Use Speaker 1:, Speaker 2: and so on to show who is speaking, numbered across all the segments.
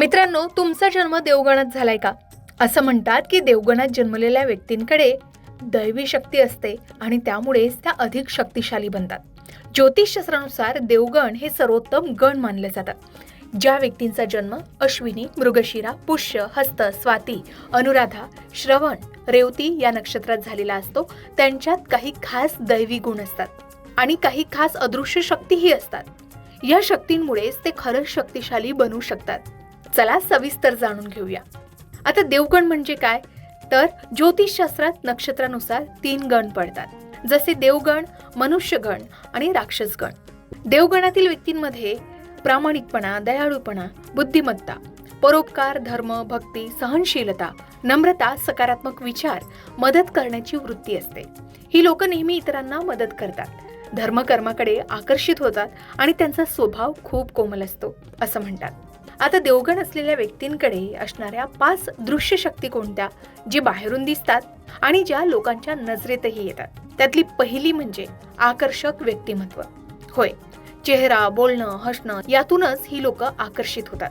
Speaker 1: मित्रांनो तुमचा जन्म देवगणात झालाय का? असं म्हणतात की देवगणात जन्मलेल्या व्यक्तींकडे दैवी शक्ती असते आणि त्यामुळेच त्या अधिक शक्तिशाली बनतात. ज्योतिषशास्त्रानुसार देवगण हे सर्वोत्तम गण मानले जातात. ज्या व्यक्तींचा जन्म अश्विनी मृगशिरा पुष्य हस्त स्वाती अनुराधा श्रवण रेवती या नक्षत्रात झालेला असतो त्यांच्यात काही खास दैवी गुण असतात आणि काही खास अदृश्य शक्तीही असतात. या शक्तींमुळेच ते खरंच शक्तिशाली बनू शकतात. चला सविस्तर जाणून घेऊया. आता देवगण म्हणजे काय? तर ज्योतिषशास्त्रात नक्षत्रानुसार तीन गण पडतात. जसे देवगण मनुष्यगण आणि राक्षसगण. देवगणातील व्यक्तींमध्ये प्रामाणिकपणा दयाळूपणा बुद्धिमत्ता परोपकार धर्म भक्ती सहनशीलता नम्रता सकारात्मक विचार मदत करण्याची वृत्ती असते. ही लोक नेहमी इतरांना मदत करतात. धर्मकर्माकडे आकर्षित होतात आणि त्यांचा स्वभाव खूप कोमल असतो असं म्हणतात. आता देवगण असलेल्या व्यक्तींकडे असणाऱ्या पाच दृश्य शक्ती कोणत्या जे बाहेरून दिसतात आणि ज्या लोकांच्या नजरेतही येतात? त्यातली पहिली म्हणजे आकर्षक व्यक्तिमत्व. होय चेहरा बोलणं हसणं यातूनच ही लोक आकर्षित होतात.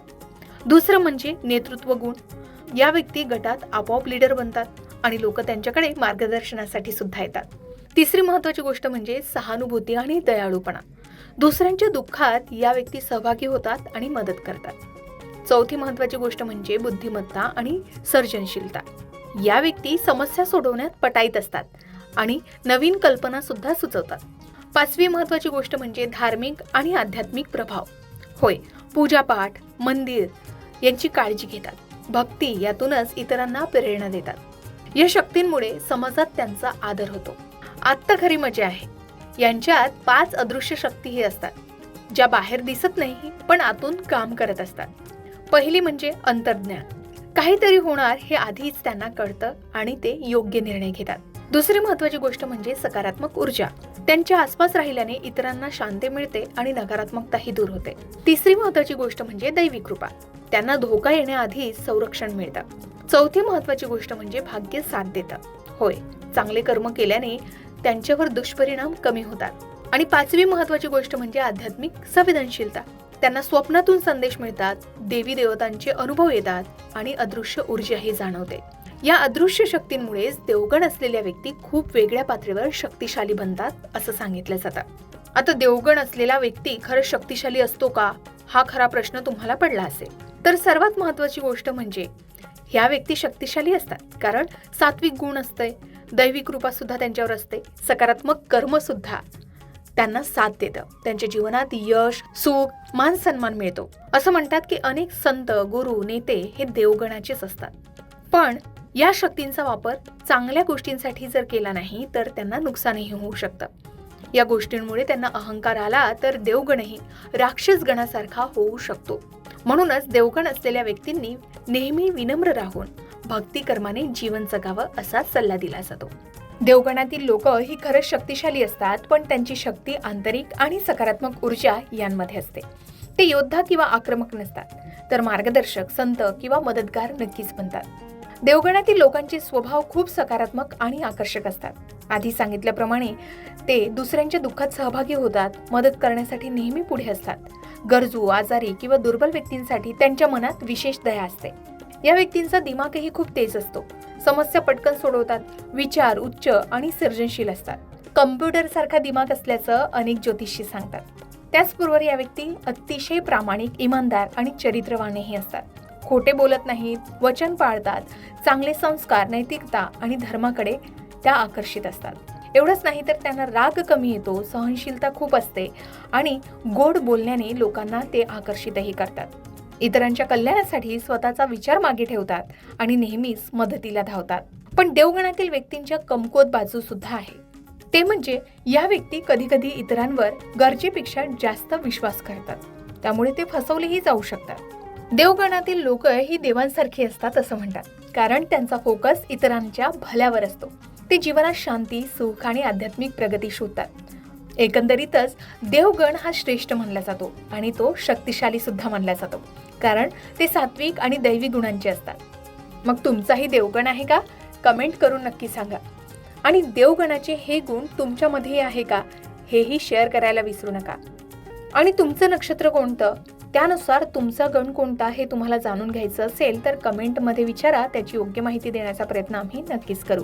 Speaker 1: दुसरं म्हणजे नेतृत्व गुण. या व्यक्ती गटात आपोआप लीडर बनतात आणि लोक त्यांच्याकडे मार्गदर्शनासाठी सुद्धा येतात. तिसरी महत्वाची गोष्ट म्हणजे सहानुभूती आणि दयाळूपणा. दुसऱ्यांच्या दुःखात या व्यक्ती सहभागी होतात आणि मदत करतात. चौथी महत्वाची गोष्ट म्हणजे बुद्धिमत्ता आणि सर्जनशीलता. या व्यक्ती समस्या सोडवण्यात पटाईत असतात आणि नवीन कल्पना सुद्धा सुचवतात. पाचवी महत्वाची गोष्ट म्हणजे धार्मिक आणि आध्यात्मिक प्रभाव. होय पूजापाठ मंदिर यांची काळजी घेतात. भक्ती यातूनच इतरांना प्रेरणा देतात. या शक्तींमुळे समाजात त्यांचा आदर होतो. आत्ता खरी मजा आहे. यांच्यात पाच अदृश्य शक्तीही असतात ज्या बाहेर दिसत नाही पण आतून काम करत असतात. पहिली म्हणजे अंतर्ज्ञान. काहीतरी होणार हे आधीच त्यांना कळतं आणि ते योग्य निर्णय घेतात. दुसरी महत्वाची गोष्ट म्हणजे सकारात्मक ऊर्जा. त्यांच्या आसपास राहिल्याने इतरांना शांती मिळते आणि नकारात्मकताही दूर होते. तिसरी महत्वाची गोष्ट म्हणजे दैवी कृपा. त्यांना धोका येण्याआधी संरक्षण मिळतं. चौथी महत्वाची गोष्ट म्हणजे भाग्य साथ देतं. होय चांगले कर्म केल्याने त्यांच्यावर दुष्परिणाम कमी होतात. आणि पाचवी महत्वाची गोष्ट म्हणजे आध्यात्मिक संवेदनशीलता. त्यांना स्वप्नातून संदेश मिळतात देवी देवतांचे अनुभव येतात आणि अदृश्य ऊर्जाही जाणवते. या अदृश्य शक्तींमुळेच देवगण असलेल्या व्यक्ती खूप वेगळ्या पातळीवर शक्तिशाली बनतात असं सांगितलं जातं. आता देवगण असलेला व्यक्ती खरंच शक्तिशाली असतो का? हा खरा प्रश्न तुम्हाला पडला असेल. तर सर्वात महत्वाची गोष्ट म्हणजे ह्या व्यक्ती शक्तिशाली असतात. कारण सात्विक गुण असते दैवी कृपा सुद्धा त्यांच्यावर असते. सकारात्मक कर्म सुद्धा त्यांना साथ देतं. त्यांच्या जीवनात यश सुख मान सन्मान मिळतो. असं म्हणतात की अनेक संत गुरु नेते हे देवगणाचेच असतात. पण या शक्तींचा वापर चांगल्या गोष्टींसाठी जर केला नाही तर त्यांना नुकसानही होऊ शकतं. या गोष्टींमुळे त्यांना अहंकार आला तर देवगणही राक्षस गणासारखा होऊ शकतो. म्हणूनच देवगण असलेल्या व्यक्तींनी नेहमी विनम्र राहून भक्ती कर्माने जीवन जगावं असा सल्ला दिला जातो. देवगणातील लोक ही खरंच शक्तिशाली असतात पण त्यांची शक्ती आंतरिक आणि सकारात्मक ऊर्जा यांमध्ये असते. ते योद्धा किंवा आक्रमक नसतात तर मार्गदर्शक संत किंवा मदतगार नक्कीच बनतात. देवगणातील लोकांचे स्वभाव खूप सकारात्मक आणि आकर्षक असतात. आधी सांगितल्याप्रमाणे ते दुसऱ्यांच्या दुःखात सहभागी होतात मदत करण्यासाठी नेहमी पुढे असतात. गरजू आजारी किंवा दुर्बल व्यक्तींसाठी त्यांच्या मनात विशेष दया असते. या व्यक्तींचा दिमागही खूप तेज असतो. समस्या पटकन सोडवतात विचार उच्च आणि सर्जनशील असतात. कम्प्युटर सारखा दिमाग असल्याचं अनेक ज्योतिषी सांगतात. त्याचबरोबर या व्यक्ती अतिशय प्रामाणिक इमानदार आणि चरित्रवानही असतात. खोटे बोलत नाहीत वचन पाळतात चांगले संस्कार नैतिकता आणि धर्माकडे त्या आकर्षित असतात. एवढंच नाही तर त्यांना राग कमी येतो सहनशीलता खूप असते आणि गोड बोलण्याने लोकांना ते आकर्षितही करतात. इतरांच्या कल्याणासाठी स्वतःचा विचार मागे ठेवतात आणि नेहमीच मदतीला धावतात. पण देवगणातील व्यक्तींच्या कमकुवत बाजू सुद्धा आहे. ते म्हणजे या व्यक्ती कधीकधी इतरांवर गरजेपेक्षा जास्त विश्वास करतात. त्यामुळे ते फसवलेही जाऊ शकतात. देवगणातील लोक ही देवांसारखी असतात असं म्हणतात. कारण त्यांचा फोकस इतरांच्या भल्यावर असतो. ते जीवनात शांती सुख आणि आध्यात्मिक प्रगती शोधतात. एकंदरीतच देवगण हा श्रेष्ठ मानला जातो आणि तो शक्तिशाली सुद्धा मानला जातो. कारण ते सात्विक आणि दैवी गुणांचे असतात. मग तुमचाही देवगण आहे का? कमेंट करून नक्की सांगा. आणि देवगणाचे हे गुण तुमच्यामध्येही आहे का? हेही शेअर करायला विसरू नका. आणि तुमचं नक्षत्र कोणतं? त्यानुसार तुमचा गण कोणता हे तुम्हाला जाणून घ्यायचं असेल तर कमेंटमध्ये विचारा. त्याची योग्य माहिती देण्याचा प्रयत्न आम्ही नक्कीच करू.